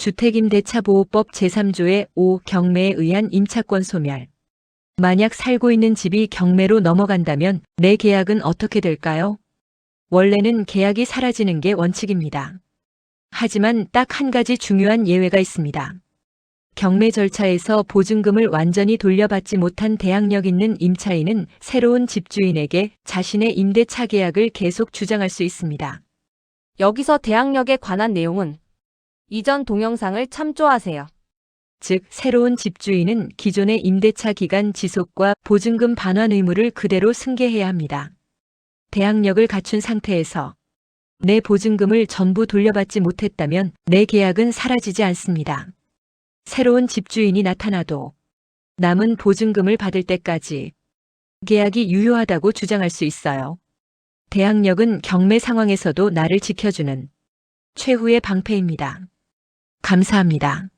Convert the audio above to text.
주택임대차보호법 제3조의 5 경매에 의한 임차권 소멸. 만약 살고 있는 집이 경매로 넘어간다면 내 계약은 어떻게 될까요? 원래는 계약이 사라지는 게 원칙입니다. 하지만 딱 한 가지 중요한 예외가 있습니다. 경매 절차에서 보증금을 완전히 돌려받지 못한 대항력 있는 임차인은 새로운 집주인에게 자신의 임대차 계약을 계속 주장할 수 있습니다. 여기서 대항력에 관한 내용은 이전 동영상을 참조하세요. 즉, 새로운 집주인은 기존의 임대차 기간 지속과 보증금 반환 의무를 그대로 승계해야 합니다. 대항력을 갖춘 상태에서 내 보증금을 전부 돌려받지 못했다면 내 계약은 사라지지 않습니다. 새로운 집주인이 나타나도 남은 보증금을 받을 때까지 계약이 유효하다고 주장할 수 있어요. 대항력은 경매 상황에서도 나를 지켜주는 최후의 방패입니다. 감사합니다.